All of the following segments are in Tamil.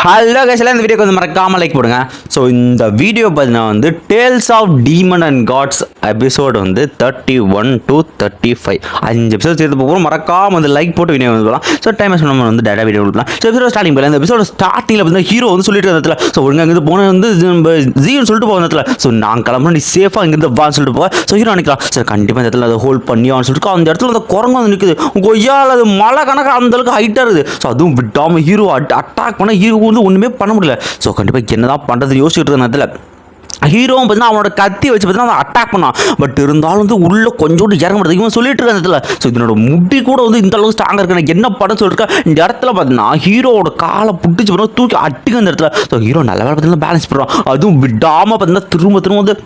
ஹலோ கேஷில் இந்த வீடியோக்கு வந்து மறக்காமல் லைக் போடுங்க. ஸோ இந்த வீடியோ பார்த்தீங்கன்னா வந்து tales of demon and gods episode வந்து thirty one to thirty five அஞ்சு எபிசோட் சேர்த்து போகிறோம் மறக்காமல் வந்து லைக் போட்டு வீடியோ வந்து போகலாம் ஸோ டைம் நம்ம வந்து டேட்டா வீடியோ கொடுக்கலாம். ஸோ எபிசோட ஸ்டார்டிங் போகலாம் இந்த எபிசோட ஸ்டார்டிங்கில் பார்த்தீங்கன்னா ஹீரோ வந்து சொல்லிட்டு இருந்ததுல. ஸோ ஒழுங்காக இருந்து போன வந்து ஜீவன் சொல்லிட்டு போகிறதுல ஸோ நான் கிளம்புறோம் நீ சேஃபாக இங்கிருந்து வான்னு சொல்லிட்டு போக ஸோ ஹீரோ நினைக்கலாம் சார் கண்டிப்பாக இந்த இடத்துல அதை ஹோல்ட் பண்ணியான்னு சொல்லிட்டு அந்த இடத்துல அந்த குரங்கு வந்து நிற்குது கொய்யால் அது மழை கணக்கு அந்தளவுக்கு ஹைட்டாக இருக்குது. ஸோ அதுவும் விடாமல் ஹீரோ அட்டாக் பண்ண ஹீரோ வந்து ஒன்றுமே பண்ண முடியல. ஸோ கண்டிப்பாக என்ன தான் பண்ணுறது யோசிச்சுட்டு இருக்க நேரத்தில் ஹீரோவும் பார்த்தீங்கன்னா அவனோட கத்தி வச்சு பார்த்தீங்கன்னா அவன் அட்டாக் பண்ணான். பட் இருந்தாலும் வந்து உள்ளே கொஞ்சோண்டு இறங்க முடியாது. இவன் சொல்லிட்டு இருக்க இடத்துல ஸோ இதனோட முடி கூட வந்து இந்த அளவுக்கு ஸ்ட்ராங்காக இருக்கு. எனக்கு என்ன படம் சொல்லிருக்கேன்? இந்த இடத்துல பார்த்தீங்கன்னா ஹீரோவோட காலை பிடிச்சி பார்த்தா தூக்கி அட்டிக்க அந்த இடத்துல ஸோ ஹீரோ நல்ல வேலை பார்த்தீங்கன்னா பேலன்ஸ் பண்ணுறான் அதுவும் விடாமல் பார்த்தீங்கன்னா திரும்ப திரும்ப வந்து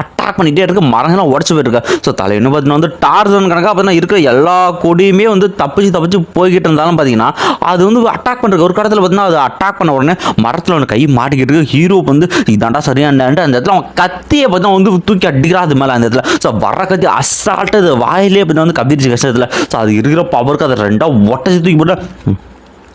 அட்டாக் பண்ணிகிட்டே இருக்குது மரங்கள்லாம் உடச்சி போயிருக்கு. ஸோ தலைவனு பார்த்தீங்கன்னா வந்து டார்சன் கணக்காக பார்த்தீங்கன்னா இருக்கிற எல்லா கொடியுமே வந்து தப்பிச்சு தப்பிச்சு போய்கிட்டு இருந்தாலும் பார்த்தீங்கன்னா அது வந்து அட்டாக் பண்ணுறது ஒரு கடத்தில் பார்த்தீங்கன்னா அது அட்டாக் பண்ண உடனே மரத்தில் ஒன்று கை மாட்டிக்கிட்டு இருக்கு. ஹீரோ வந்து இதாண்டா சரியாண்டான்ட்டு அந்த இடத்துல அவன் கத்தியை பார்த்தா வந்து தூக்கி அடிக்கிறா அது மேலே அந்த இடத்துல. ஸோ வர கத்தி அசால்ட்டு அது வாயிலே பார்த்தீங்கன்னா வந்து கத்திரிச்சு கஷ்டத்தில். ஸோ அது இருக்கிற பவருக்கு அதை ரெண்டாக ஒட்டச்சி தூக்கி போட்டு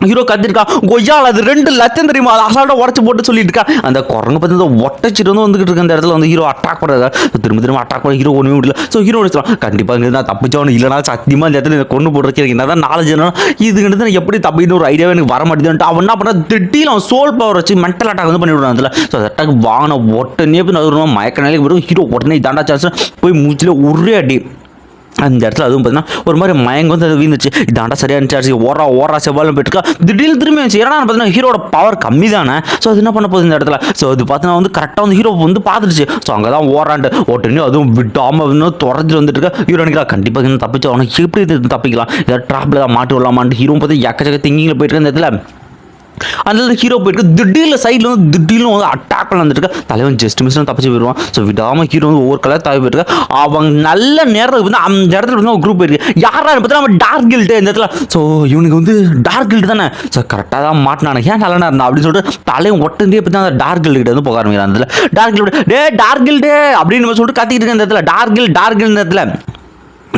ஹீரோ கத்திருக்கா. கொய்யால் அது ரெண்டு லட்சம் தெரியுமா? அது அசால்ட்டாக உடச்சு போட்டு சொல்லிட்டு இருக்கா அந்த குரங்கு பார்த்து இந்த ஒட்டச்சிட்டு வந்து வந்துகிட்டு இருக்க அந்த இடத்துல வந்து ஹீரோ அட்டாக் பண்ணுறது திரும்ப திரும்ப அட்டாக் பண்ண ஹீரோ ஒன்றுமே முடியல ஸோ ஹீரோ வச்சுக்கலாம் கண்டிப்பாக இங்கே தான் தப்பிச்சவனு இல்லைனா சத்தியமாக இந்த இடத்துல கொண்டு போடுறதுக்கு எனக்கு என்னதான் நாலேஜ் என்ன இதுங்கிட்ட நான் எப்படி தப்பின்னு ஒரு ஐடியாவே எனக்கு வர மாட்டேதுன்ட்டு அவன் என்ன பண்ணா திடீர்னு அவன் சோல் பவர் வச்சு மென்டல் அட்டாக் வந்து பண்ணி விடுவான் அதில். ஸோ அந்த அட்டாக் வாங்கின உடனே போய் நான் மயக்க நிலைக்கு வரும் ஹீரோ உடனே இதாண்டா சான்ஸ் போய் மூச்சில் ஒரே அடி. அந்த இடத்துல அதுவும் பார்த்தீங்கன்னா ஒரு மாதிரி மயங்க வந்து அது வீந்துச்சு இதாண்டா சரியா இருந்துச்சு ஓரா ஓரா செவ்வாலும் போயிட்டுருக்கா திடீர்னு திரும்பி வந்துச்சு. ஏன்னா பார்த்தீங்கன்னா ஹீரோட பவர் கம்மி தானே ஸோ அது என்ன பண்ண போகுது இந்த இடத்துல? ஸோ அது பார்த்தீங்கன்னா வந்து கரெக்டாக வந்து ஹீரோ வந்து பார்த்துருச்சு ஸோ அங்கே தான் ஓராண்டு ஓட்டுனே அதுவும் விடாமல் இன்னும் தொடர்ந்து வந்துட்டு இருக்கா. ஹீரோ நினைக்கிறா கண்டிப்பாக இன்னும் தப்பிச்சு அவனுக்கு எப்படி இது தப்பிக்கலாம்? ஏதாவது ட்ராப்பில் தான் மாட்டி விடலாமான்ட்டு ஹீரோ பார்த்து எக்கச்சக்க திங்கிங்கில் போயிட்டு இருக்க இந்த இடத்துல. அந்த ஹீரோ போயிட்டு திடீர்னு சைடில் வந்து திடீர்னு வந்து அட்டாக் பண்ண வந்துட்டு தலைவன் ஜஸ்ட் மிஸ் தப்பிச்சு போயிடுவான். ஸோ விடாமல் ஹீரோ வந்து ஒவ்வொரு கலர் தவி போயிட்டு அவங்க நல்ல நேரத்துக்கு வந்து அந்த இடத்துல வந்து ஒரு குரூப் போயிருக்கு. யாரா பார்த்தா நம்ம டார்க் கில்ட்டு இந்த இடத்துல. ஸோ இவனுக்கு வந்து டார்க் கில்ட் தானே. ஸோ கரெக்டாக தான் மாட்டினானு. ஏன் நல்லா இருந்தா அப்படின்னு சொல்லிட்டு தலையும் ஒட்டந்தே பற்றி அந்த டார்க் கில்ட் கிட்ட வந்து போக ஆரம்பிக்கிறான் அந்த இடத்துல. டார்க் கில்ட் டே டார்க் கில்டு அப்படின்னு நம்ம சொல்லிட்டு கத்திக்கிட்டு இருக்க இந்த இடத்துல. டார்க் கில் டார்க் கில் இந்த இடத்துல.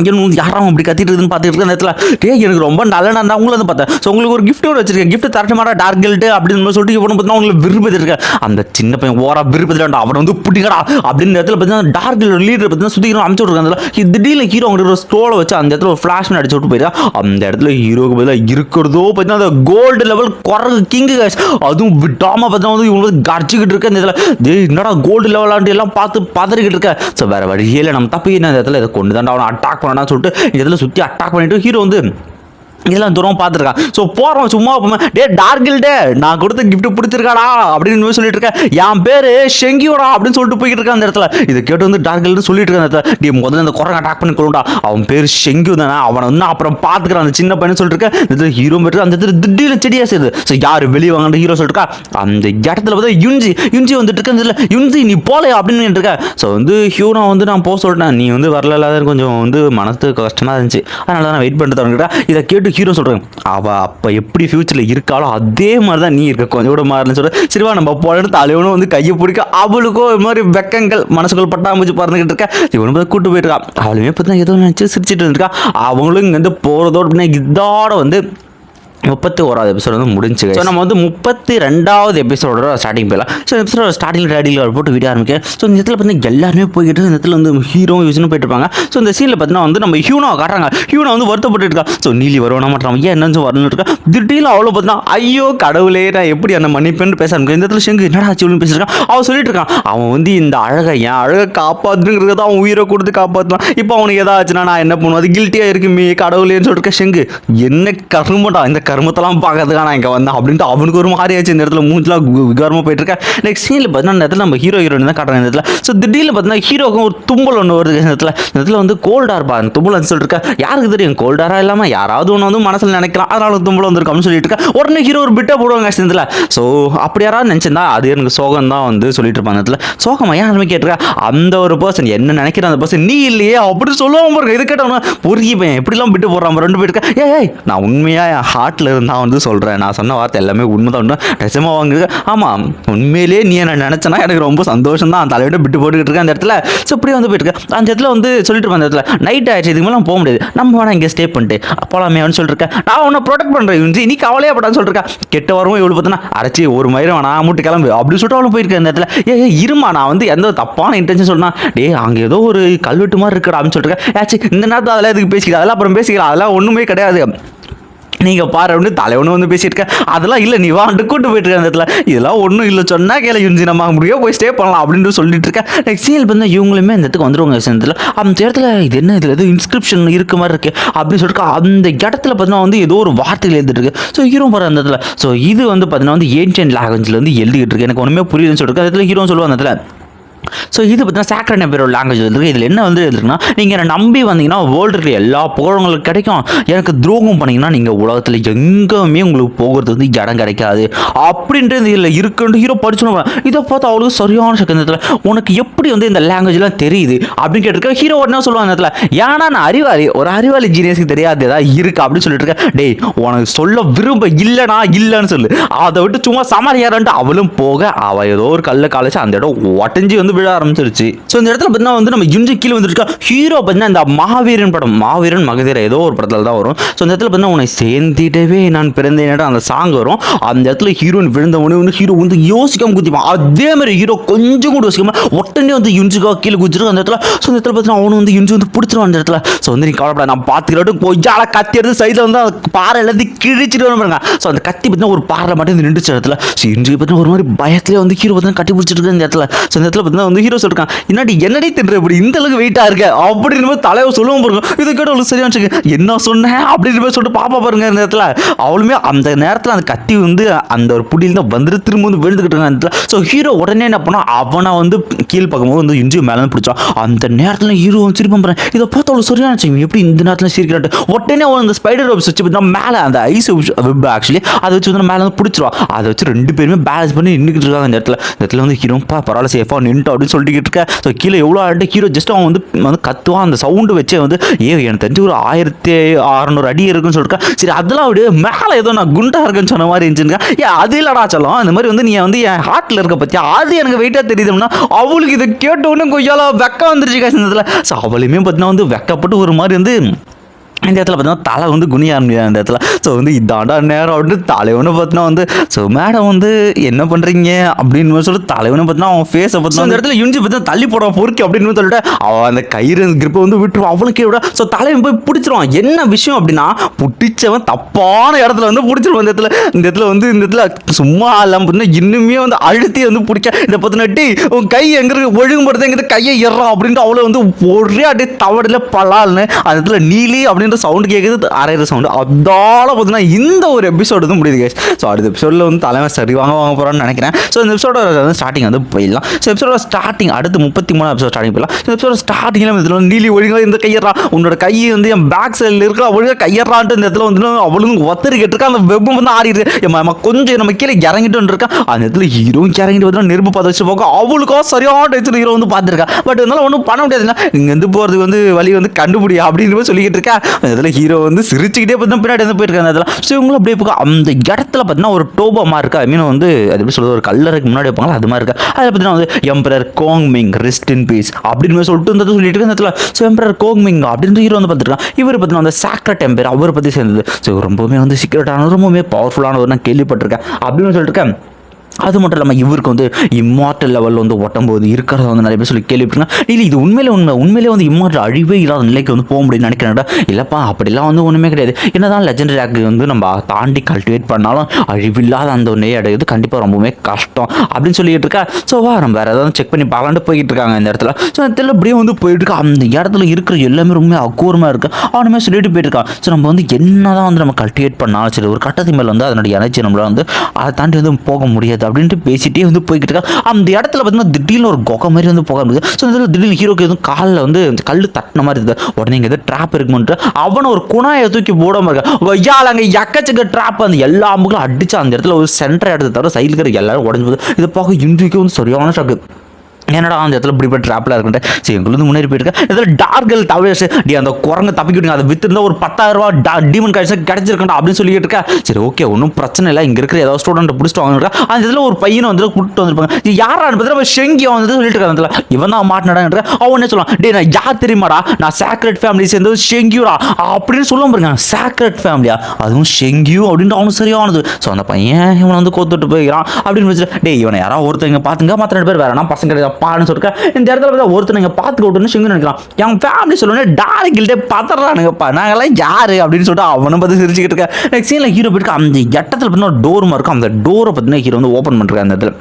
இவனு யாரும் அப்படி கத்திட்டு இருக்குன்னு பார்த்துட்டு இருக்க நேரத்தில் டே எனக்கு ரொம்ப நல்ல நான் தான் உங்களை வந்து பார்த்தேன். ஸோ உங்களுக்கு ஒரு கிஃப்ட் வச்சிருக்கேன். கிஃப்ட் தரட்ட மாட்டா டார்க் கில்ட்டு அப்படின்னு சொல்லிட்டு இவனு பார்த்தா உங்களுக்கு விருப்பத்தில் இருக்கேன் அந்த சின்ன பையன் ஓரா விருப்பத்தில் அவனை வந்து பிடிக்கடா அப்படின்னு இடத்துல பார்த்தீங்கன்னா டார்க் கில்ட் லீடர் பார்த்தீங்கன்னா சுற்றி அமுச்சு விட்ருக்காங்க திடீர்னு ஹீரோ அவங்க ஒரு ஸ்டோலை வச்சு அந்த இடத்துல ஒரு ஃப்ளாஷ் அடிச்சு விட்டு போயிருக்கா அந்த இடத்துல ஹீரோக்கு பதிலாக இருக்கிறதோ பார்த்தீங்கன்னா அந்த கோல்டு லெவல் குறகு கிங்கு கேஷ் அதுவும் விடாமல் பார்த்தீங்கன்னா வந்து இவங்களுக்கு கடிச்சிக்கிட்டு இருக்க இந்த இதில் டேய் என்னடா கோல்டு லெவலாண்டு எல்லாம் பார்த்து பதறிக்கிட்டு இருக்க. ஸோ வேறு வழியே இல்லை. நம்ம தப்பு என்ன? இந்த இடத்துல இதை கொண்டு தான் அவனை அட்டாக் பண்ணான்னு சொல்லிட்டு இந்த இடத்துல சுற்றி அட்டாக் பண்ணிட்டு ஹீரோ வந்து இதெல்லாம் தூரம் பார்த்துருக்கான் ஸோ போகிறோம் சும்மா போமா டே டார்கில் டே நான் கொடுத்த கிஃப்ட் பிடிச்சிருக்காடா அப்படின்னு சொல்லிட்டு இருக்கேன் என் பேர் ஷெங்கியோடா அப்படின்னு சொல்லிட்டு போய்கிட்டு இருக்கேன் அந்த இடத்துல. இதை கேட்டு வந்து டார்கில்னு சொல்லிட்டு இருக்கேன் அந்த இடத்துல. டே முதல்ல அந்த குரங்க அட்டாக் பண்ணி கொள்ளுடா அவன் பேர் ஷெங்கியூ தானே. அவனை வந்து அப்புறம் பார்த்துக்கிறான். அந்த சின்ன பையன் சொல்லிட்டு இருக்கேன் இந்த இடத்துல ஹீரோ பெற்று அந்த இடத்துல திடீர்னு செடியாக சேருது. ஸோ யார் வெளியே வாங்கின ஹீரோ சொல்லிருக்கா அந்த இடத்துல பார்த்தா யுஞ்சி யுஞ்சி வந்துட்டு இருக்க. இந்த இடத்துல யுஞ்சி நீ போலையா? அப்படின்னு இருக்கேன் ஸோ வந்து ஹியூனா வந்து நான் போக சொல்லிட்டேன். நீ வந்து வரல இல்லாத கொஞ்சம் வந்து மனசு கஷ்டமாக இருந்துச்சு. அதனால தான் நான் வெயிட் பண்ணிட்டு தான் இதை கேட்டு ஹீரோ சொல்கிறாங்க அவள் அப்போ எப்படி ஃப்யூச்சரில் இருக்காளோ அதே மாதிரி தான் நீ இருக்க. கொஞ்சம் கூட மாறலன்னு சொல்கிறேன் சரிவா நம்ம போலன்னு தலைவனும் வந்து கையை பிடிக்க அவளுக்கும் ஒரு மாதிரி வெக்கங்கள் மனசுக்குள் பட்டாம்பூச்சி பறந்துக்கிட்டு இருக்கா. இவனும் போய் கூட்டு போயிருக்கான் அவளுமே பார்த்தா ஏதோ நினச்சி சிரிச்சிட்டு இருந்திருக்கா. அவங்களும் இங்கே வந்து போகிறதோட பின்ன இதோட வந்து முப்பத்தி ஓராவது எபிசோட் வந்து முடிஞ்சு ஸோ நம்ம வந்து முப்பத்தி ரெண்டாவது எபிசோடோட ஸ்டார்டிங் போயிடலாம். ஸோ எபிசோட ஸ்டார்டிங் ரேடியில் போட்டு வீடியோ ஆரம்பிக்க ஸோ இந்த இடத்துல பார்த்தீங்கன்னா எல்லாருமே போய்கிட்டு இந்த இடத்துல வந்து ஹீரோ யூஸ்னு போயிட்டு இருப்பாங்க. ஸோ இந்த சீனில் பார்த்தீங்கன்னா வந்து நம்ம ஹியூனா காட்டுறாங்க. ஹியூனா வந்து வருத்தப்பட்டு இருக்கா. ஸோ நீலி வருவானா மாட்டான். ஏன் என்னன்னு வரணும்னு இருக்கா. திடீர்னு அவ்வளோ பார்த்தா ஐயோ கடவுளே நான் எப்படி அந்த மன்னிப்பேன்னு பேச ஆரம்பிக்கிறேன். இந்த இடத்துல ஷெங்கு என்னடா ஆச்சு? பேசியிருக்கான் அவன் சொல்லிட்டு இருக்கான் அவன் வந்து இந்த அழகை என் அழகை காப்பாற்றுங்கிறத அவன் உயிரை கொடுத்து காப்பாற்றுவான் இப்போ அவனுக்கு ஏதாச்சுன்னா நான் என்ன பண்ணுவேன்? அது கில்ட்டியாக இருக்குமே கடவுளேன்னு சொல்லிட்டு இருக்க ஷெங்கு. என்ன கருமடா இந்த கருமத்தெல்லாம் பார்க்கறதுக்காக நான் இங்கே வந்தேன் அப்படின்ட்டு அவனுக்கு ஒரு மாதிரி ஆச்சு. இந்த இடத்துல மூஞ்சிலாம் விகாரமாக போயிட்டு இருக்கேன் நெக்ஸ்ட் சீனில் பார்த்தீங்கன்னா இந்த இடத்துல நம்ம ஹீரோ ஹீரோயின் தான் காட்டுறாங்க. இந்த இடத்துல. ஸோ திடீர்னு பார்த்தீங்கன்னா ஹீரோக்கும் ஒரு தும்பல் ஒன்று வருது இந்த இடத்துல. இந்த இடத்துல வந்து கோல்டாக இருப்பா. அந்த தும்பல் வந்து சொல்லிட்டு இருக்கா யாருக்கு தெரியும்? கோல்டாரா இல்லாமல் யாராவது ஒன்று வந்து மனசில் நினைக்கலாம். அதனால தும்பல் வந்துருக்கு அப்படின்னு சொல்லிட்டு இருக்கா. உடனே ஹீரோ ஒரு பிட்டை போடுவாங்க இந்த இடத்துல. ஸோ அப்படி யாராவது நினச்சிருந்தா அது எனக்கு சோகம் தான் வந்து சொல்லிட்டு இருப்பாங்க இந்த இடத்துல. சோகமா ஏன் அதுமே கேட்டிருக்கா? அந்த ஒரு பர்சன் என்ன நினைக்கிற அந்த பர்சன் நீ இல்லையே. அப்படி சொல்லுவாங்க பாருங்க. இது கேட்டவன பொறுக்கி பையன் எப்படிலாம் பிட்டு போடுறான் ரெண்டு பேருக்கு ஏய் நான் உண்மையாக என் ஹார்ட்டில் ஹார்ட்டில் இருந்தால் வந்து சொல்கிறேன் நான் சொன்ன வார்த்தை எல்லாமே உண்மை தான் உண்மை நிஜமாக வாங்குறது ஆமாம் உண்மையிலேயே நீ என்ன நினச்சனா எனக்கு ரொம்ப சந்தோஷம் தான் தலையோட விட்டு போட்டுக்கிட்டு இருக்கேன் அந்த இடத்துல. ஸோ இப்படியே வந்து போயிட்டு இருக்கேன் அந்த இடத்துல வந்து சொல்லிட்டு இருப்பேன் அந்த இடத்துல. நைட் ஆயிடுச்சு இதுக்கு மேலே போக முடியாது. நம்ம வேணா இங்கே ஸ்டே பண்ணிட்டு போலாமே அப்படின்னு சொல்லிருக்கேன். நான் உன்னை ப்ரொடெக்ட் பண்ணுறேன் இவன் நீ கவலையே படான்னு சொல்லிருக்கேன். கெட்ட வரவும் இவ்வளோ பார்த்தனா அரைச்சி ஒரு மயிரம் வேணா மூட்டு கிளம்பு. அப்படி சொல்லிட்டு அவளும் போயிருக்கேன் அந்த இடத்துல. ஏ இருமா நான் வந்து எந்த தப்பான இன்டென்ஷன் சொன்னா டேய் அங்கே ஏதோ ஒரு கல்வெட்டு மாதிரி இருக்குடா அப்படின்னு சொல்லிருக்கேன் ஏச்சி இந்த நேரத்தில் அதெல்லாம் எதுக்கு பேசிக்கிறேன் அதெல்லாம் அப்புறம் பேசிக்கிறேன் அதெல்லாம் ஒன்றுமே கிடையாது. நீங்கள் பாரு அப்படின்னு தலைவனும் வந்து பேசியிருக்கேன் அதெல்லாம் இல்லை நீ வாண்டு கூட்டு போயிட்டு அந்த இடத்துல. இதெல்லாம் ஒன்றும் இல்லை சொன்னால் கேள இஞ்சி நம்ம முடியோ போய் ஸ்டே பண்ணலாம் அப்படின்னு சொல்லிட்டு இருக்கேன் நெக்ஸ்ட் சீனில் வந்து இவங்களுமே இந்த இடத்துக்கு வந்துருவாங்க சேர்ந்ததில் அந்த இடத்துல இது என்ன இதில் எதுவும் இன்ஸ்கிரிப்ஷன் இருக்க மாதிரி இருக்கு அப்படின்னு சொல்லிட்டு அந்த இடத்துல பார்த்தீங்கன்னா வந்து ஏதோ ஒரு வார்த்தைகள் எழுதிட்டு இருக்கு. ஸோ ஹீரோ போகிற அந்த இடத்துல. ஸோ இது வந்து பார்த்தீங்கன்னா வந்து ஏன்ஷியன் லாங்குவேஜில் வந்து எழுதிட்டு இருக்கு. எனக்கு ஒன்றுமே புரியுதுன்னு சொல்லிட்டு அந்த இடத்துல ஹீரோன்னு சொல்லுவாங்க அந்த இடத்துல. ஸோ இது பார்த்தீங்கன்னா சாக்ரன் எம்பரோட லாங்குவேஜ் இருக்குது இதில் என்ன வந்து இருக்குன்னா நீங்கள் என்னை நம்பி வந்தீங்கன்னா வேர்ல்டுல எல்லா புகழும் கிடைக்கும். எனக்கு துரோகம் பண்ணிங்கன்னா நீங்கள் உலகத்தில் எங்கேயுமே உங்களுக்கு போகிறது வந்து இடம் கிடைக்காது. அப்படின்றது இதில் இருக்குன்ற ஹீரோ படிச்சுடுவேன் இதை பார்த்து அவளுக்கு சரியான சக்கந்தத்தில் உனக்கு எப்படி வந்து இந்த லாங்குவேஜ்லாம் தெரியுது? அப்படின்னு கேட்டிருக்க ஹீரோ உடனே சொல்லுவாங்க அந்த இடத்துல ஏன்னா நான் அறிவாளி. ஒரு அறிவாளி ஜீனியஸுக்கு தெரியாது ஏதாவது இருக்கு? அப்படின்னு சொல்லிட்டு இருக்கேன் டேய் உனக்கு சொல்ல விரும்ப இல்லைனா இல்லைன்னு சொல்லு. அதை விட்டு சும்மா சமாளியாரன்ட்டு அவளும் போக அவள் ஏதோ ஒரு கல்ல காலேஜ் அந்த இடம் உடஞ்சி வந்து விழ ஆரம்பிச்சிருச்சு. ஸோ இந்த இடத்துல பார்த்தீங்கன்னா வந்து நம்ம இஞ்சி கீழே வந்துருக்கா ஹீரோ பார்த்தீங்கன்னா இந்த மாவீரன் படம். மாவீரன் மகதீர ஏதோ ஒரு படத்தில் தான் வரும். ஸோ இந்த இடத்துல பார்த்தீங்கன்னா உன்னை சேர்ந்திடவே நான் பிறந்தேன் அந்த சாங் வரும். அந்த இடத்துல ஹீரோயின் விழுந்த உடனே வந்து ஹீரோ வந்து யோசிக்காம குத்திப்பான் அதே மாதிரி ஹீரோ கொஞ்சம் கூட யோசிக்காம உடனே வந்து யுஞ்சுக்கா கீழே குதிச்சிருக்கும் அந்த இடத்துல. ஸோ இந்த இடத்துல பார்த்தீங்கன்னா அவனு வந்து யுஞ்சு வந்து பிடிச்சிருவான் அந்த இடத்துல. ஸோ வந்து நீ கவலைப்பட நான் பார்த்துக்கிட்டு கொய்யால கத்தி எடுத்து சைடில் வந்து அந்த பாறை எல்லாத்தையும் கிழிச்சிட்டு வரும் பாருங்க. ஸோ அந்த கத்தி பார்த்தீங்கன்னா ஒரு பாறை மட்டும் வந்து நின்றுச்சு இடத்துல. ஸோ இன்றைக்கு பார்த்தீங்கன்னா ஒரு மாதிரி பயத்திலே வந்து ஹீரோ பார்த்தீங்கன்னா கட்டி பிடிச்சிட்டு இருக்கு இந்த இடத்துல. ஸோ இந்த இடத்துல பார்த்தீங்கன்னா வந்து ஹீரோ சொல்லிருக்கான். என்னடி என்னடி தின்ற இப்படி இந்த அளவுக்கு வெயிட்டாக இருக்க? அப்படின்னு போது தலைவர் சொல்லுவோம் பாருங்க. இது கேட்டு அவளுக்கு சரியா வச்சுக்க என்ன சொன்னேன் அப்படின்னு போய் சொல்லிட்டு பாப்பா பாருங்க இந்த இடத்துல. அவளுமே அந்த நேரத்தில் அந்த கத்தி வந்து அந்த ஒரு புடியில் தான் வந்துட்டு திரும்ப வந்து விழுந்துக்கிட்டு இருக்காங்க இடத்துல. ஸோ ஹீரோ உடனே என்ன பண்ணா அவனை வந்து கீழ் பார்க்கும்போது வந்து இஞ்சி மேலே வந்து பிடிச்சான். அந்த நேரத்தில் ஹீரோ சிரிப்பு பண்ணுறேன் இதை பார்த்து அவளுக்கு சரியான வச்சுங்க எப்படி இந்த நேரத்தில் சிரிக்கிறாட்டு உடனே அவன் அந்த ஸ்பைடர் வெப்ஸ் வச்சு பார்த்தீங்கன்னா மேலே அந்த ஐஸ் வெப் ஆக்சுவலி அதை வச்சு வந்து மேலே வந்து பிடிச்சிருவான். அதை வச்சு ரெண்டு பேருமே பேலன்ஸ் பண்ணி நின்றுக்கிட்டு இருக்காங்க இந்த இடத்துல. இந்த இடத்துல வந்து ஹீரோ பரவாயில்ல சேஃபாக நின்றுட்டு அப்படின்னு சொல்லிட்டு இருக்க. ஸோ கீழே எவ்வளோ ஆட்டு ஹீரோ ஜஸ்ட் அவன் வந்து வந்து கத்துவான். அந்த சவுண்டு வச்சே வந்து ஏ எனக்கு தெரிஞ்சு ஒரு ஆயிரத்தி அறநூறு அடி இருக்குன்னு சொல்லிட்டு சரி அதெல்லாம் அப்படியே மேலே ஏதோ நான் குண்டா இருக்குன்னு சொன்ன மாதிரி இருந்துச்சுங்க ஏ அது இல்லடா சொல்லும். இந்த மாதிரி வந்து நீ வந்து என் ஹார்ட்டில் இருக்க பற்றி அது எனக்கு வெயிட்டாக தெரியுதுன்னா அவளுக்கு இதை கேட்டவுடனே கொய்யால வெக்க வந்துருச்சு காசு இந்த ஸோ அவளுமே பார்த்தீங்கன்னா வந்து வெக்கப்பட்டு ஒரு மாதிரி வந்து இந்த இடத்துல பார்த்தீங்கன்னா தலை வந்து குனிய ஆரம்பிக்கும் அந்த இடத்துல. ஸோ வந்து இதாண்டா நேரம் அப்படின்னு தலைவனு பார்த்தீங்கன்னா வந்து ஸோ மேடம் வந்து என்ன பண்ணுறீங்க அப்படின்னு சொல்லி தலைவனு பார்த்தீங்கன்னா அவன் ஃபேஸை பார்த்தா அந்த இடத்துல யுஞ்சி பார்த்தா தள்ளி போட பொறுக்கி அப்படின்னு சொல்லிட்டு அவன் அந்த கயிறு கிரிப்பை வந்து விட்டுருவான் அவளுக்கே விட ஸோ தலைவன் போய் பிடிச்சிருவான். என்ன விஷயம் அப்படின்னா பிடிச்சவன் தப்பான இடத்துல வந்து பிடிச்சிருவான் இந்த இடத்துல. இந்த இடத்துல வந்து இந்த இடத்துல சும்மா இல்லாமல் பார்த்தீங்கன்னா இன்னுமே வந்து அழுத்தி வந்து பிடிக்க. இந்த பார்த்தீங்கன்னா டீ உன் கை எங்க இருக்கு? ஒழுங்குபடுத்த எங்கிட்ட கையை ஏறான் அப்படின்ட்டு அவளை வந்து ஒரே அப்படியே தவடில் பலால்னு அந்த இடத்துல நீலி வந்து சவுண்ட் கேட்குது அரைகிற சவுண்டு அதால பார்த்தீங்கன்னா இந்த ஒரு எபிசோடு வந்து முடியுது கேஸ் ஸோ அடுத்த எபிசோடில் வந்து தலைமை சரி வாங்க வாங்க போகிறான்னு நினைக்கிறேன். ஸோ இந்த எபிசோட வந்து ஸ்டார்டிங் வந்து போயிடலாம். ஸோ எபிசோட ஸ்டார்டிங் அடுத்து முப்பத்தி மூணு எபிசோட் ஸ்டார்டிங் போயிடலாம். ஸோ எபிசோட ஸ்டார்டிங்கில் இதில் வந்து நீலி ஒழுங்காக இந்த கையறா. உன்னோட கை வந்து என் பேக் சைடில் இருக்கா ஒழுங்காக கையறான்ட்டு இந்த இடத்துல வந்து அவளுக்கு ஒத்தரி இருக்கா அந்த வெப்பம் வந்து ஆடிடுது என் நம்ம கொஞ்சம் நம்ம கீழே இறங்கிட்டு இருக்கா? அந்த இடத்துல ஹீரோவும் இறங்கிட்டு வந்து நெருப்பு பார்த்து வச்சு போக அவளுக்கோ சரியான டென்ஷன் ஹீரோ வந்து பார்த்துருக்கா. பட் இருந்தாலும் ஒன்றும் பண்ண முடியாதுன்னா இங்கேருந்து போகிறதுக்கு வந்து வழி வந்து கண்டுபிடி அப்படின்னு சொல்லிக்கிட்டு இருக்கேன் அதில் ஹீரோ வந்து சிரிச்சுக்கிட்டே பார்த்தீங்கன்னா பின்னாடி வந்து போயிருக்காங்க அந்த ஸோ இவங்களும் அப்படியே போக அந்த இடத்துல பார்த்தீங்கன்னா ஒரு டோபமா இருக்கா? ஐ மீன் வந்து அது எப்படி சொல்கிறது ஒரு கல்லறைக்கு முன்னாடி வைப்பாங்களா அது மாதிரி இருக்கா? அதில் பார்த்தீங்கன்னா வந்து emperor Gong Ming rest in peace அப்படின்னு சொல்லிட்டு வந்து சொல்லிட்டு இருக்க அந்த இடத்துல. ஸோ எம்பரர் கோங் மிங் அப்படின்னு ஹீரோ வந்து பார்த்துருக்கான். இவர் பார்த்தீங்கன்னா அந்த சாக்ரட் எம்பர் அவரை பற்றி சேர்ந்தது. ஸோ ரொம்பவுமே வந்து சீக்கிரட்டான ரொம்பவுமே பவர்ஃபுல்லான ஒரு நான் கேள்விப்பட்டிருக்கேன். அப்படின்னு சொல்லிட்டு இருக்கேன் அது மட்டும் இல்லாமல் இவருக்கு வந்து இம்மார்டல் லெவலில் வந்து ஒட்டம்போது இருக்கிறத வந்து நிறைய பேர் சொல்லி கேள்விப்பட்டிருக்காங்க. இல்லை இது உண்மையிலே உண்மை. உண்மையிலே வந்து இம்மார்டல் அழிவே இல்லாத நிலைக்கு வந்து போக முடியும்னு நினைக்கிறேன்டா இல்லைப்பா அப்படிலாம் வந்து ஒன்றுமே கிடையாது. என்னதான் லெஜண்டரி ஆக் வந்து நம்ம தாண்டி கல்டிவேட் பண்ணாலும் அழிவில்லாத அந்த ஒரு நிலை அடையுது கண்டிப்பாக ரொம்பவுமே கஷ்டம் அப்படின்னு சொல்லிட்டு இருக்கா. ஸோ வா நம்ம வேறு ஏதாவது செக் பண்ணி பார்க்கலான்ட்டு போய்கிட்டு இருக்காங்க இந்த இடத்துல. ஸோ அந்த இடத்துல அப்படியே வந்து போயிட்டுருக்கு அந்த இடத்துல இருக்கிற எல்லாமே ரொம்ப அக்கூரமாக இருக்குது அவனுமே சொல்லிட்டு போயிருக்கான் ஸோ நம்ம வந்து என்னதான் வந்து நம்ம கல்டிவேட் பண்ணாலும் சரி ஒரு கட்டத்து மேலே வந்து அதனுடைய எனர்ஜி நம்மளால் வந்து அதை தாண்டி வந்து போக முடியாது. அப்படின்ட்டு பேசிட்டே வந்து போய்கிட்டு இருக்கா. அந்த இடத்துல பார்த்தீங்கன்னா திடீர்னு ஒரு கொகை மாதிரி வந்து போக முடியுது ஸோ இந்த திடீர்னு ஹீரோக்கு எதுவும் காலில் வந்து கல் தட்டின மாதிரி இருக்குது உடனே இங்கே எதாவது ட்ராப் இருக்குமென்ட்டு அவனை ஒரு குணாயை தூக்கி போடாமல் இருக்கா ஐயால் அங்கே எக்கச்சக்க ட்ராப் அந்த எல்லா அம்புகளும் அடிச்சு அந்த இடத்துல ஒரு சென்டர் இடத்த தவிர சைடில் இருக்கிற எல்லாரும் உடஞ்சி போகுது. இதை பார்க்க இன்றைக்கு வந்து சரியான ஷாக்கு என்னடா அந்த இடத்துல இப்படி இப்படி ட்ராப்பில் இருக்குன்ட்டு? சரி எங்களுக்கு முன்னேறி போயிருக்கேன் இதில் டார்கல் தவிர டி அந்த குரங்கு தப்பிக்கிட்டுங்க அதை வித்துருந்தா ஒரு பத்தாயிரம் ரூபா டா டீமன் கடைசி கிடைச்சிருக்கா அப்படின்னு சொல்லிட்டு இருக்கா. சரி ஓகே ஒன்றும் பிரச்சனை இல்லை. இங்கே இருக்கிற ஏதாவது ஸ்டூடெண்ட் பிடிச்சிட்டு வாங்கிருக்கா அந்த இதில் ஒரு பையனை வந்து கூப்பிட்டு வந்திருப்பாங்க. யாரா பார்த்தா நம்ம ஷெங்கி அவன் வந்து சொல்லிட்டு இருக்காங்க அதில் இவன் தான் மாட்டினடான்ற அவன் என்ன சொல்லுவான்? டே நான் யார் தெரியுமாடா? நான் சேக்ரெட் ஃபேமிலி சேர்ந்தது ஷெங்கியூரா. அப்படின்னு சொல்லுவோம் பாருங்க சேக்ரெட் ஃபேமிலியா அதுவும் ஷெங்கியூ அப்படின்ட்டு அவனுக்கு சரியானது. ஸோ அந்த பையன் இவனை வந்து கோத்துட்டு போயிக்கிறான் அப்படின்னு வச்சுட்டு டே இவனை யாராவது ஒருத்தவங்க பார்த்துங்க. மற்ற ரெண்டு பேர் வேற பசங்க கிடையாது. பான்னு சொல்லிட்டு இந்த இடத்துல பார்த்தா ஒருத்தர் நீங்கள் பார்த்து விட்டுன்னு சிங்கு நினைக்கலாம். என் ஃபேமிலி சொல்லுவேன் டாரிக்கிட்டே பத்தறானுங்கப்பா நாங்கள்லாம் யாரு அப்படின்னு சொல்லிட்டு அவனும் பார்த்து சிரிச்சுக்கிட்டு இருக்கேன் நெக்ஸ்ட் சீனில் ஹீரோ போயிட்டு அந்த இடத்துல பார்த்தீங்கன்னா டோர் இருக்கும். அந்த டோரை பார்த்தீங்கன்னா ஹீரோ வந்து ஓப்பன் பண்ணுறாங்க அந்த இடத்துல.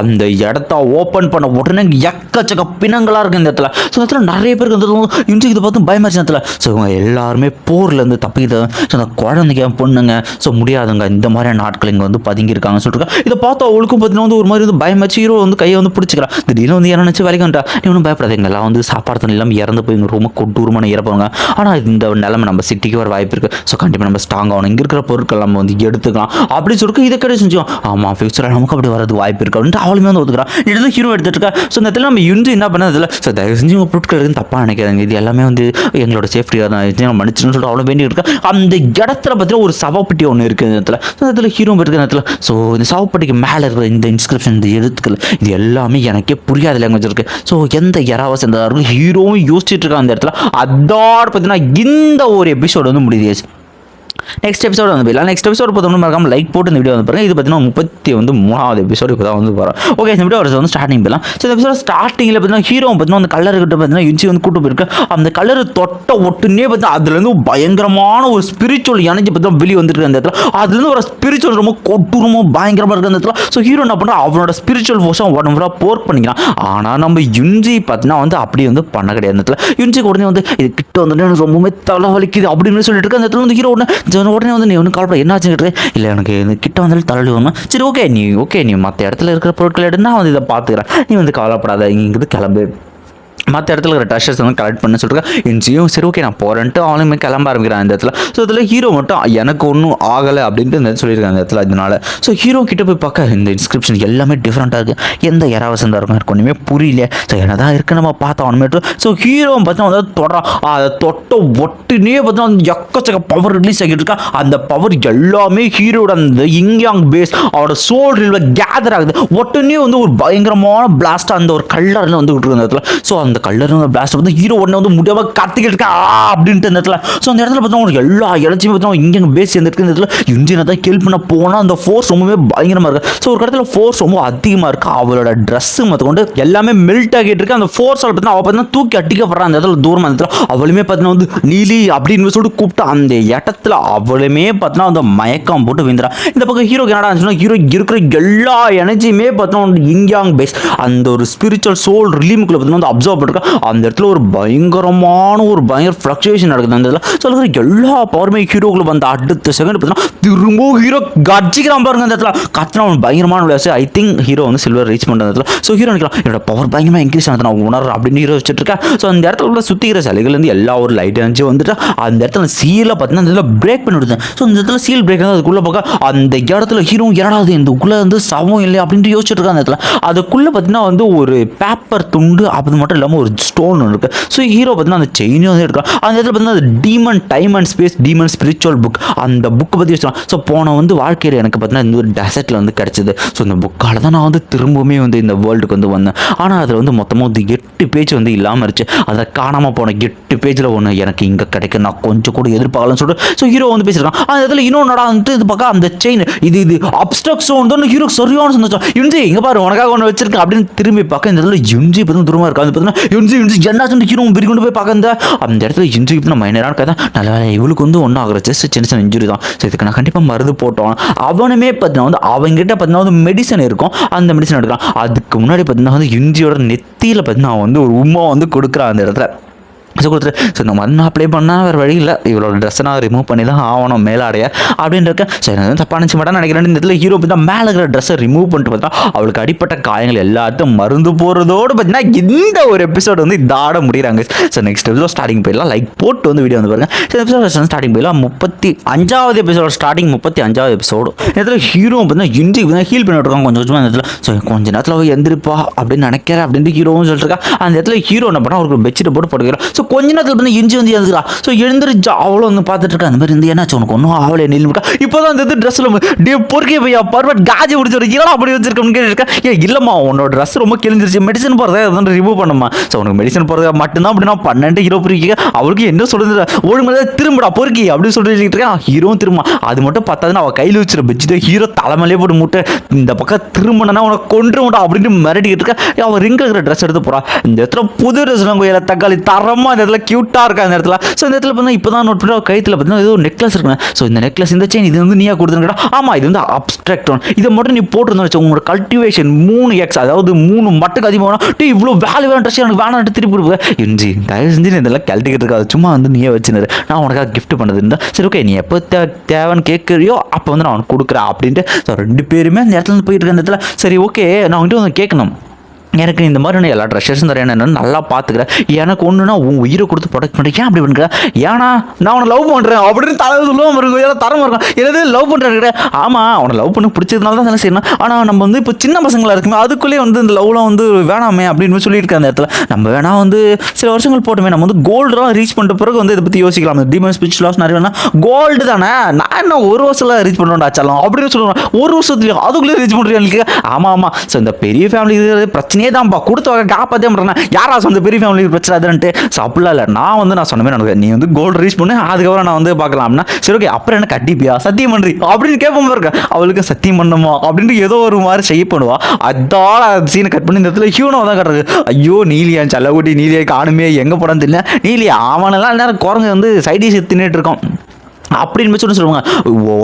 அந்த இடத்த ஓப்பன் பண்ண உடனே எக்கச்சக்க பிணங்களாக இருக்குது இந்த இடத்துல. ஸோ இந்த இடத்துல நிறைய பேருக்கு வந்து இன்றைக்கு இதை பார்த்து பயமாச்சு இடத்துல. ஸோ இவங்க எல்லாருமே போர்லேருந்து தப்பிக்கிட்டு ஸோ அந்த குழந்தைங்க பொண்ணுங்க ஸோ முடியாதுங்க. இந்த மாதிரியான நாட்கள் இங்கே வந்து பதுங்கியிருக்காங்கன்னு சொல்லிட்டு இதை பார்த்தா அவளுக்கும் பார்த்தீங்கன்னா வந்து ஒரு மாதிரி வந்து பயமாச்சு. ஹீரோ வந்து கையை வந்து பிடிச்சிக்கிறான் திடீர்னு வந்து என்ன நினச்சி வேலைக்கு வந்துட்டா. நீ ஒன்றும் பயப்படாதீங்க எல்லாம் வந்து சாப்பாடு தண்ணி இல்லாமல் இறந்து போய் இங்கே ரொம்ப கொடூரமான இறப்பாங்க ஆனால் இந்த நிலைமை நம்ம சிட்டிக்கு வர வாய்ப்பு இருக்குது ஸோ கண்டிப்பாக நம்ம ஸ்ட்ராங் ஆகணும். இங்கே இருக்கிற பொருட்கள் நம்ம வந்து எடுத்துக்கலாம். அப்படின்னு சொல்லிட்டு இதை கிடையாது செஞ்சோம். ஆமாம் ஃபியூச்சரில் நமக்கு அப்படி வரது வாய்ப்பு இருக்குது அப்படின்ட்டு அவளுமே வந்து ஒத்துக்கிறான் இடத்துல ஹீரோ எடுத்துட்டு இருக்கா ஸோ இந்த இடத்துல நம்ம இருந்து என்ன பண்ணதில்ல ஸோ தயவு செஞ்சு உங்கள் பொருட்கள் இருக்குன்னு தப்பாக நினைக்கிறாங்க இது எல்லாமே வந்து எங்களோட சேஃப்டியாக தான். இது நம்ம மன்னிச்சுன்னு சொல்லிட்டு அவ்வளோ வேண்டி இருக்கா. அந்த இடத்துல பார்த்தீங்கன்னா ஒரு சவப்பட்டி ஒன்று இருக்குது இந்த இடத்துல. ஸோ இந்த இடத்துல ஹீரோ இருக்கிற இடத்துல. ஸோ இந்த சவப்பட்டிக்கு மேலே இருக்கிற இந்த இன்ஸ்கிரிப்ஷன் இந்த எழுத்துக்கள் இது எல்லாமே எனக்கே புரியாத லாங்குவேஜ் இருக்குது ஸோ எந்த யாராவது சேர்ந்ததாக இருக்கும் ஹீரோவும் யோசிச்சுட்டு இருக்கான் அந்த இடத்துல. அதோட பார்த்தீங்கன்னா இந்த ஒரு எபிசோடு வந்து முடியுது நெக்ஸ்ட் எபிசோட வந்து போயிடலாம். நெக்ஸ்ட் எபிசோட் பார்த்தோம்னா மறக்காம லைக் போட்டு இந்த வீடியோ வந்து பாருங்க. இது பார்த்தீங்கன்னா முப்பத்தி வந்து மூணாவது எபிசோடு இப்போ தான் வந்து போகிறோம் ஓகே இந்த வீடியோ வந்து ஸ்டார்டிங் போயிடலாம். ஸோ இந்த எபிசோட ஸ்டார்டிங்கில் பார்த்தீங்கன்னா ஹீரோ பார்த்தீங்கன்னா அந்த கலர் கிட்ட பார்த்தீங்கன்னா யுச்சி வந்து கூட்டு போயிருக்கு. அந்த கலர் தொட்ட ஒட்டுனே பார்த்தா அதுலேருந்து பயங்கரமான ஒரு ஸ்பிரிச்சுவல் எனர்ஜி பார்த்தீங்கன்னா வெளியே வந்துருக்கு அந்த இடத்துல. அதுலேருந்து ஒரு ஸ்பிரிச்சுவல் ரொம்ப கொட்டூரமாக பயங்கரமாக இருக்கிற அந்த இடத்துல. ஸோ ஹீரோ என்ன பண்ணுறா அவனோட ஸ்பிரிச்சுவல் ஃபோர்ஸும் உடம்புல போர்க் பண்ணிக்கிறான். ஆனால் நம்ம யுஞ்சி பார்த்தீங்கன்னா வந்து அப்படி வந்து பண்ண கிடையாது அந்த இடத்துல. யுஞ்சிக்கு உடனே வந்து இது கிட்ட வந்து எனக்கு ரொம்பவே தலை வலிக்குது அப்படின்னு சொல்லிட்டு இருக்கு அந்த இடத்துல வந்து ஹீரோ உடனே ஜன உடனே வந்து நீ ஒன்றும் கவலைப்பட என்ன ஆச்சுன்னு கேட்டு இல்லை எனக்கு கிட்ட வந்தாலும் தலைவலி வரணும் சரி ஓகே நீ ஓகே நீ மற்ற இடத்துல இருக்கிற பொருட்கள் எடுத்து நான் வந்து இதை பார்த்துக்கிறேன். நீ வந்து கவலைப்படாத. இங்கிருந்து கிளம்பு. மற்ற இடத்துல இருக்கிற ட்ரெஷர்ஸ் வந்து கலெக்ட் பண்ண சொல்லிருக்கேன் என்ஜியும் சரி ஓகே நான் போகிறேன்ட்டு அவனுமே கிளம்ப ஆரம்பிக்கிறான் இந்த இடத்துல. ஸோ இதில் ஹீரோ மட்டும் எனக்கு ஒன்றும் ஆகலை அப்படின்ட்டு இந்த சொல்லியிருக்காங்க இந்த இடத்துல இதனால. ஸோ ஹீரோ கிட்ட போய் பார்க்க இந்த இன்ஸ்கிரிப்ஷன் எல்லாமே டிஃப்ரெண்ட்டாக இருக்குது எந்த யாராவசந்தாக இருக்கும் எனக்கு ஒன்றுமே புரியல. ஸோ என்னதான் இருக்குது நம்ம பார்த்தோம் அவனுமேட்டு ஸோ ஹீரோ பார்த்தா வந்து தொடரான் அதை தொட்ட ஒட்டுனே பார்த்தா வந்து எக்கச்சக்க பவர் ரிலீஸ் ஆகிட்டு இருக்கா. அந்த பவர் எல்லாமே ஹீரோட அந்த இங்யாங் பேஸ் அவரோட சோல் ரில்ல கேதர் ஆகுது. ஒட்டுனே வந்து ஒரு பயங்கரமான பிளாஸ்ட் அந்த ஒரு கல்லறில் வந்து விட்டுருக்கு அந்த இடத்துல. ஸோ அந்த கல்லர் பிளாஸ்ட் வந்து ஹீரோ உடனே வந்து முடியாமல் கத்திக்கிட்டு இருக்கா அப்படின்ட்டு அந்த இடத்துல. ஸோ அந்த இடத்துல பார்த்தா உங்களுக்கு எல்லா இடத்தையுமே பார்த்தா இங்கே பேஸ் இருந்துருக்கு இந்த இடத்துல இன்ஜினை தான் கில் பண்ண போனால் அந்த ஃபோர்ஸ் ரொம்பவே பயங்கரமாக இருக்கு. ஸோ ஒரு இடத்துல ஃபோர்ஸ் ரொம்ப அதிகமாக இருக்கு. அவளோட ட்ரெஸ்ஸு மற்ற கொண்டு எல்லாமே மெல்ட் ஆகிட்டு இருக்கு. அந்த ஃபோர்ஸ் பார்த்தீங்கன்னா அவள் பார்த்தீங்கன்னா தூக்கி அட்டிக்கப்படுறா அந்த இடத்துல தூரமாக அந்த இடத்துல. அவளுமே பார்த்தீங்கன்னா வந்து நீலி அப்படின்னு சொல்லிட்டு கூப்பிட்டு. அந்த இடத்துல அவளுமே பார்த்தீங்கன்னா அந்த மயக்கம் போட்டு விந்துறா இந்த பக்கம் ஹீரோ என்னடா இருந்துச்சுன்னா ஹீரோ இருக்கிற எல்லா எனர்ஜியுமே பார்த்தீங்கன்னா இங்கியாங் பேஸ் அந்த ஒரு ஸ்பிரிச்சுவல் சோல் ரிலீமுக்குள்ள பார்த்தீங்கன்னா வந்து அப்சர்வ் போட்டிருக்கா அந்த இடத்துல ஒரு பயங்கரமான ஒரு பயங்கர ஃப்ளக்சுவேஷன் நடக்குது. அந்த இடத்துல சொல்லுற எல்லா பவருமே ஹீரோக்குள்ள வந்த அடுத்த செகண்ட் பார்த்தீங்கன்னா திரும்ப ஹீரோ கட்சிக்கிறான் பாருங்க அந்த இடத்துல. கத்தினா அவன் பயங்கரமான விளையாச்சு ஐ திங்க் ஹீரோ வந்து சில்வர் ரீச் பண்ணுற இடத்துல. ஸோ ஹீரோ நினைக்கலாம். என்னோட பவர் பயங்கரமாக இன்க்ரீஸ் ஆனது நான் உணர்றேன் அப்படின்னு ஹீரோ வச்சுட்டு இருக்கேன் ஸோ அந்த இடத்துல உள்ள சுற்றிக்கிற சிலைகள்லேருந்து எல்லா ஒரு லைட் எனர்ஜி வந்துட்டு அந்த இடத்துல சீலில் பார்த்தீங்கன்னா அந்த இடத்துல பிரேக் பண்ணி விடுது. ஸோ அந்த இடத்துல சீல் பிரேக் ஆகுது அதுக்குள்ளே பார்க்க அந்த இடத்துல ஹீரோ என்னடாது இந்த உள்ளே வந்து சவம் இல்லை அப்படின்ட்டு யோசிச்சுட்டு இருக்கேன் அந்த இடத்துல. அதுக்குள்ளே பார்த்தீங்கன்னா வந்து ஒரு பேப்பர் துண்டு அது மட்டும் இல்லாமல் ஒரு ஸ்டோன் ஒன்று இருக்குது ஸோ ஹீரோ பார்த்தீங்கன்னா அந்த செயினையும் வந்து எடுக்கலாம். அந்த இடத்துல பார்த்தீங்கன்னா அந்த demon time and space demon spiritual book அந்த புக்கை பற்றி வச்சுக்கலாம் ஸோ போன வந்து வாழ்க்கையில் எனக்கு பார்த்தீங்கன்னா இந்த ஒரு டெசர்ட்டில் வந்து கிடச்சிது. ஸோ இந்த புக்கால் தான் நான் வந்து திரும்பவுமே வந்து இந்த வேர்ல்டுக்கு வந்து வந்தேன். ஆனால் அதில் வந்து மொத்தமாக வந்து எட்டு பேஜ் வந்து இல்லாமல் இருந்துச்சு. அதை காணாமல் போன எட்டு பேஜில் ஒன்று எனக்கு இங்கே கிடைக்கும் நான் கொஞ்சம் கூட எதிர்பார்க்கலன்னு சொல்லிட்டு. ஸோ ஹீரோ வந்து பேசியிருக்கான். அந்த இடத்துல இன்னொன்று நடா வந்துட்டு இது பக்கம் அந்த செயின் இது இது அப்ஸ்ட்ரக் வந்து ஹீரோ சரியான சந்தோஷம். யுன்ஜி இங்கே பாரு உனக்காக ஒன்று வச்சிருக்கேன் அப்படின்னு திரும்பி பார்க்க இந்த இடத்துல எம்ஜி பார்த்தீங்கன்னா தூரமாக இருக்கா அது பார்த்தீங்கன்னா யுன்ஜி யுன்ஜி என்ன சொல்லி பிரிக்கொண்டு போய் பார்க்க அந்த இடத்துல இன்ஜுரி இப்போ மைனரான கதை நல்ல வேலை இவளுக்கு வந்து ஒன்றும் ஆகிற ஜஸ்ட் சின்ன சின்ன இன்ஜுரி தான். ஸோ இதுக்கு நான் கண்டிப்பாக மருந்து போட்டோம். அவனுமே பார்த்தீங்கன்னா வந்து அவங்ககிட்ட பார்த்தீங்கன்னா வந்து மெடிசன் இருக்கும். அந்த மெடிசன் எடுக்கலாம் அதுக்கு முன்னாடி பார்த்தீங்கன்னா வந்து இன்ஜியோட நெத்தியில் பார்த்தீங்கன்னா அவன் வந்து ஒரு உமா வந்து கொடுக்குறான் அந்த இடத்துல. ஸோ கொடுத்துட்டு ஸோ நம்ம நான் அப்ளை பண்ணால் வேறு வழி இல்லை. இவளோட ட்ரெஸ்ஸை நான் ரிமூவ் பண்ணி தான் ஆகணும் மேலாடைய அப்படின்னு இருக்கேன் சரி நான் தப்பாக நினச்சி மாட்டேன் நினைக்கிறேன். இந்த இடத்துல ஹீரோ பார்த்தா மேலே இருக்கிற ட்ரெஸ்ஸை ரிமூவ் பண்ணிட்டு பார்த்தா அவளுக்கு அடிப்பட்ட காயங்கள் எல்லாத்தையும் மருந்து போகிறதோடு பார்த்தீங்கன்னா இந்த ஒரு எபிசோடு வந்து இதாட முடிகிறாங்க ஸோ நெக்ஸ்ட் எபிசோட் ஸ்டார்டிங் போயிடலாம். லைக் போட்டு வந்து வீடியோ வந்து பாருங்க. ஸோ எபிசோட் ஸ்டார்டிங் போயிடலாம். முப்பத்தி அஞ்சாவது எபிசோட ஸ்டார்டிங் முப்பத்தி அஞ்சாவது எபிசோடு இடத்துல ஹீரோ பார்த்தீங்கன்னா இன்றைக்கு வந்து ஹீல் பண்ணிட்டு இருக்காங்க கொஞ்சம் கொஞ்சமாக இந்த இடத்துல ஸோ கொஞ்ச நேரத்தில் அவள் எந்திரிப்பா அப்படின்னு நினைக்கிறேன் அப்படின்ட்டு ஹீரோவும் சொல்லிட்டு இருக்கா. அந்த இடத்துல ஹீரோ என்ன பண்ணால் அவருக்கு பெட்ஷீட் போட்டு படுக்கிறோம் ஸோ கொஞ்ச நேரத்தில் வந்து இஞ்சி வந்து எழுதுறா ஸோ எழுந்திரிச்சா அவ்வளோ வந்து பார்த்துட்டு இருக்கா அந்த மாதிரி இருந்து என்னாச்சு உனக்கு? ஒன்றும் அவளே நில்லுக்கா இப்போ தான் இந்த ட்ரெஸ்ஸில் டே பொறுக்கே பையா பர்வட் காஜி பிடிச்சி ஒரு அப்படி வச்சிருக்கோம்னு கேட்டிருக்கேன் ஏ இல்லைம்மா உன்னோட ட்ரெஸ் ரொம்ப கிழிஞ்சிருச்சு. மெடிசன் போகிறதா வந்து ரிமூவ் பண்ணுமா ஸோ உனக்கு மெடிசன் போகிறதா மட்டும்தான் அப்படின்னா பன்னெண்டு ஹீரோ பிரிக்க அவளுக்கு என்ன சொல்கிறது ஒழுங்கு திரும்படா பொறுக்கி அப்படின்னு சொல்லிட்டு இருக்கேன். ஹீரோவும் திரும்ப அது மட்டும் பார்த்தாதுன்னு அவள் கையில் வச்சிரு. பெட்ஷீட்டை ஹீரோ தலைமையிலே போட்டு முட்டை. இந்த பக்கம் திரும்பினா உனக்கு கொன்று விடா அப்படின்னு மிரட்டிக்கிட்டு இருக்கா அவள் ரிங்க இருக்கிற ட்ரெஸ் எடுத்து போகிறா இந்த இடத்துல புது ட்ரெஸ் கோயில தக்காளி தரமாக அந்த இடத்துல க்யூட்டாக இருக்கா அந்த இடத்துல? ஸோ இந்த இடத்துல பார்த்தா இப்போ தான் நோட் பண்ணி கைத்தில் பார்த்தீங்கன்னா ஏதோ நெக்லஸ் இருக்குங்க. ஸோ இந்த நெக்லஸ் இந்த செயின் இது வந்து நீயா கொடுத்துருக்கா ஆமாம் இது வந்து அப்ட்ராக்ட் ஒன் இதை மட்டும் நீ போட்டிருந்தோம் வச்சு உங்களோட கல்டிவேஷன் மூணு எக்ஸ் அதாவது மூணு மட்டுக்கு அதிகமாக டீ இவ்வளோ வேலை வேணும் ட்ரெஸ் எனக்கு வேணான்ட்டு திருப்பி கொடுப்பேன் இஞ்சி தயவு செஞ்சு நீ இதெல்லாம் கழட்டிக்கிட்டு இருக்காது. சும்மா வந்து நீயே வச்சுனது நான் உனக்காக கிஃப்ட் பண்ணது இருந்தால் சரி ஓகே நீ எப்போ தே தேவைன்னு கேட்குறியோ அப்போ வந்து நான் உனக்கு கொடுக்குறேன் அப்படின்ட்டு. ஸோ ரெண்டு பேருமே அந்த இடத்துல இருந்து போயிட்டு இருக்க அந்த இடத்துல. சரி ஓகே நான் வந்துட்டு வந்து கேட்கணும். எனக்கு இந்த மாதிரி எல்லா ட்ரெஷர்ஸும் தரேன் நல்லா பார்த்துக்கிறேன் எனக்கு ஒன்றுனா உன் உயிரை கொடுத்து ப்ரொடெக்ட் பண்ணுறேன் ஏன் அப்படி பண்ணுறேன் ஏன்னா நான் அவனை லவ் பண்ணுறேன் அப்படின்னு தலை சொல்லுவோம் இருக்கும் ஏன்னா தரம் இருக்கும் எதாவது லவ் பண்ணுறேன் ஆமாம் அவனை லவ் பண்ணி பிடிச்சதுனால தான் தானே செய்யணும் ஆனால் நம்ம வந்து இப்போ சின்ன பசங்களாக இருக்குமே அதுக்குள்ளேயே வந்து இந்த லவ்லாம் வந்து வேணாமே அப்படின்னு சொல்லியிருக்க அந்த இடத்துல. நம்ம வேணா வந்து சில வருஷங்கள் போட்டுமே நம்ம வந்து கோல்டெலாம் ரீச் பண்ணுற பிறகு வந்து இதை பற்றி யோசிக்கலாம். டிமன் ஸ்பீச் லாஸ் நிறைய வேணா கோல்டு தானே? நான் என்ன ஒரு வருஷத்தில் ரீச் பண்ணுவேன் ஆச்சாலும் அப்படின்னு சொல்லுவேன் ஒரு வருஷத்துலையும் அதுக்குள்ளேயே ரீச் பண்ணுறேன் ஆமாம் ஆமாம் ஸோ இந்த பெரிய ஃபேமிலி இது பிரச்சனை தான்ப்பா கொடுத்தவங்க காப்பாற்றே பண்ணுறேன் யாரா சொந்த பெரிய ஃபேமிலி பிரச்சனை அதுன்ட்டு. ஸோ அப்படிலாம் இல்லை. நான் வந்து நான் சொன்ன மாதிரி எனக்கு நீ வந்து கோல்டு ரீச் பண்ணு. அதுக்கப்புறம் நான் வந்து பார்க்கலாம்னா சரி ஓகே அப்புறம் என்ன கட்டிப்பியா சத்தியம் பண்ணுறி அப்படின்னு கேட்போம் இருக்க அவளுக்கு சத்தியம் பண்ணுமா? அப்படின்ட்டு ஏதோ ஒரு மாதிரி செய்ய பண்ணுவா. அதால சீனை கட் பண்ணி இந்த இடத்துல ஹியூனோ தான் கட்டுறது. ஐயோ நீலியா செல்லக்குட்டி நீலியா காணுமே எங்கே போடான்னு தெரியல. நீலியா அவனெல்லாம் நேரம் குரங்கு வந்து சைடிஷ் தின்னுட்டு இருக்கோம் அப்படின்னு சொல்லி சொல்லுவாங்க.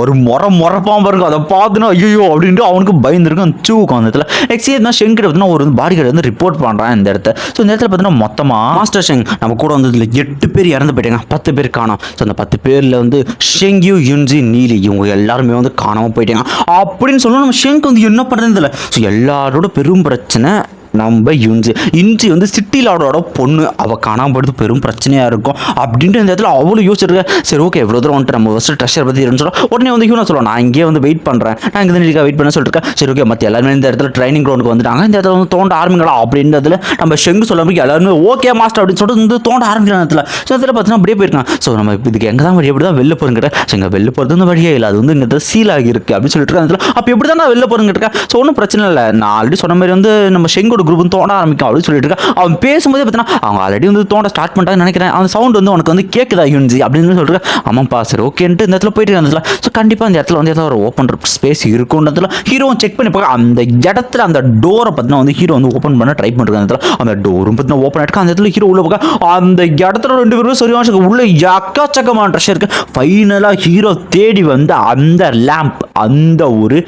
ஒரு முறை முறப்பாம பாருங்க அதை பார்த்துனா ஐயோ அப்படின்ட்டு அவனுக்கு பயந்துருக்கும் சூக்கும் அந்த இடத்துல நெக்ஸ்ட் என்ன ஷெங்கிட்ட பார்த்தீங்கன்னா ஒரு பாடி கார்டு வந்து ரிப்போர்ட் பண்ணுறான் இந்த இடத்த. ஸோ இந்த இடத்துல பார்த்தீங்கன்னா மொத்தமாக மாஸ்டர் ஷெங் நம்ம கூட வந்ததில் எட்டு பேர் இறந்து போயிட்டாங்க. பத்து பேர் காணோம். ஸோ அந்த பத்து பேரில் வந்து ஷெங்யூ யுன்ஜி நீலி இவங்க எல்லாருமே வந்து காணாமல் போயிட்டாங்க. அப்படின்னு சொல்லணும் நம்ம ஷெங்க் வந்து என்ன பண்ணுறது இல்லை ஸோ எல்லாரோட பெரும் பிரச்சனை நம்ம யுன்ஜி இன்ஜி வந்து சிட்டி அவளோட பொண்ணு. அவள் காணாமல் போயிடுது. பெரும் பிரச்சனையாக இருக்கும். அப்படின்ட்டு இந்த இடத்துல அவ்வளோ யோசிச்சிருக்க. சரி ஓகே இவ்வளோ தூரம் வந்துட்டு நம்ம ஃபஸ்ட்டு ட்ரெஷர் பற்றி சொல்கிறோம் உடனே வந்து ஹியூனா சொல்லுவோம் நான் இங்கேயே வந்து வெயிட் பண்ணுறேன் நான் இங்கே வெயிட் பண்ண சொல்லிருக்கேன் சரி ஓகே மற்ற எல்லாருமே இந்த இடத்துல ட்ரைனிங் கிரவுண்டுக்கு வந்துட்டாங்க. இந்த இடத்துல வந்து தோண்ட ஆரம்பிங்களா அப்படின்றதுல நம்ம ஷெங்கு சொல்ல முடியும். எல்லாருமே ஓகே மாஸ்டர் அப்படின்னு சொல்லிட்டு வந்து தோண்ட ஆரம்பிக்கிற இடத்துல ஸோ இடத்துல பார்த்தீங்கன்னா அப்படியே போயிருக்கான். ஸோ நம்ம இதுக்கு எங்கே தான் வழி? எப்படி தான் வெளில போகிறேங்கிட்ட ஸோ இங்கே வெளில போகிறது வந்து வழியே இல்லை. அது வந்து இந்த இடத்துல சீல் ஆகியிருக்கு. அப்படின்னு சொல்லிட்டு இருக்காங்க இடத்துல அப்போ எப்படி தான் நான் வெளில போகிறேங்கிட்ட ஸோ ஒன்றும் பிரச்சனை இல்லை. நான் ஆல்ரெடி சொன்ன மாதிரி வந்து நம்ம ஷெங்கோட குரூப் தோண ஆரம்பிக்கும் அப்படின்னு சொல்லிட்டு இருக்கா. அவன் பேசும்போதே பார்த்தீங்கன்னா அவங்க ஆல்ரெடி வந்து தோண்ட ஸ்டார்ட் பண்ணிட்டாங்கன்னு நினைக்கிறேன். அந்த சவுண்ட் வந்து உனக்கு வந்து கேட்குதா யூன்ஜி அப்படின்னு சொல்லிட்டு ஆமாப்பா சரி ஓகேன்ட்டு இந்த இடத்துல போயிட்டு அந்த ஸோ கண்டிப்பாக அந்த இடத்துல வந்து ஏதாவது ஒரு ஓப்பன் ஸ்பேஸ் இருக்குன்றதுல ஹீரோ செக் பண்ணி பார்க்க. அந்த இடத்துல அந்த டோரை பார்த்தீங்கன்னா வந்து ஹீரோ வந்து ஓப்பன் பண்ண ட்ரை பண்ணுறாங்க அந்த இடத்துல. அந்த டோரும் பார்த்தீங்கன்னா ஓப்பன் ஆகிட்டு அந்த இடத்துல ஹீரோ உள்ள பார்க்க. அந்த இடத்துல ரெண்டு பேரும் சரியான உள்ள எக்கச்சக்கமான ட்ரெஷ் இருக்கு. ஃபைனலாக ஹீரோ தேடி வந்து அந்த லேம்ப் அந்த ஒரு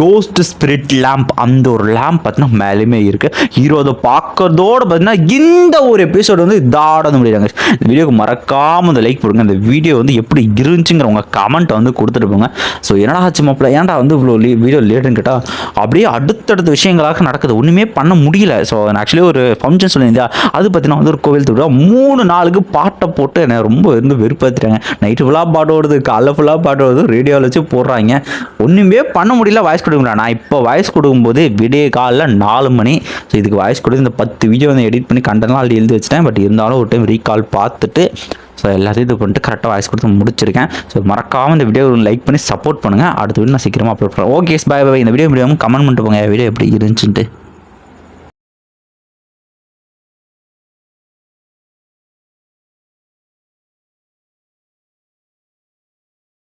கோஸ்ட் ஸ்பிரிட் லேம்ப் அந்த ஒரு லேம்ப் பார்த்தீங்கன்னா மேலேயுமே இருக்குது ஹீரோ அதை பார்க்கறதோட பார்த்தீங்கன்னா இந்த ஒரு எபிசோடு வந்து இதாட வந்து முடியாங்க இந்த வீடியோக்கு மறக்காம இந்த லைக் போடுங்க. இந்த வீடியோ வந்து எப்படி இருந்துச்சுங்கிற உங்க கமெண்ட் வந்து கொடுத்துட்டு போங்க ஸோ என்னடா ஆச்சு மாப்பிள்ள ஏன்டா வந்து இவ்வளோ லீ வீடியோ லேட்டுன்னு கேட்டால் அப்படியே அடுத்தடுத்த விஷயங்களாக நடக்குது. ஒன்றுமே பண்ண முடியல. ஸோ ஆக்சுவலி ஒரு ஃபங்க்ஷன் சொல்லியிருந்தேன். அது பார்த்தீங்கன்னா வந்து ஒரு கோவில் திருவிழா. மூணு நாளுக்கு பாட்டை போட்டு என்னை ரொம்ப வந்து வெறுப்பாத்துறாங்க நைட்டு ஃபுல்லாக பாட்டு ஓடுது. காலைல ஃபுல்லாக பாட்டு ஓடுது. ரேடியோவில் வச்சு போடுறாங்க. ஒன்றுமே பண்ண முடியல. வாய்ஸ் கொடுக்க முடியல நான் இப்போ வாய்ஸ் கொடுக்கும்போது விடிய காலைல நாலு மணி. ஸோ இதுக்கு வாய்ஸ் கொடுத்து இந்த பத்து வீடியோ வந்து எடிட் பண்ணி கண்டெல்லாம் ஆல்ரெடி எழுதி வச்சிட்டேன். பட் இருந்தாலும் ஒரு டைம் ரீகால் பார்த்துட்டு ஸோ எல்லாத்தையும் இது பண்ணிட்டு கரெக்டாக வாய்ஸ் கொடுத்து முடிச்சிருக்கேன். ஸோ மறக்காமல் இந்த வீடியோ லைக் பண்ணி சப்போர்ட் பண்ணுங்கள் அடுத்த வீடியோ நான் சீக்கிரமாக அப்லோட் பண்ணுறேன் ஓகே பாய் பாய் இந்த வீடியோ முடியாமல் கமெண்ட் பண்ணிட்டு போங்க. வீடியோ எப்படி இருந்துச்சுன்ட்டு.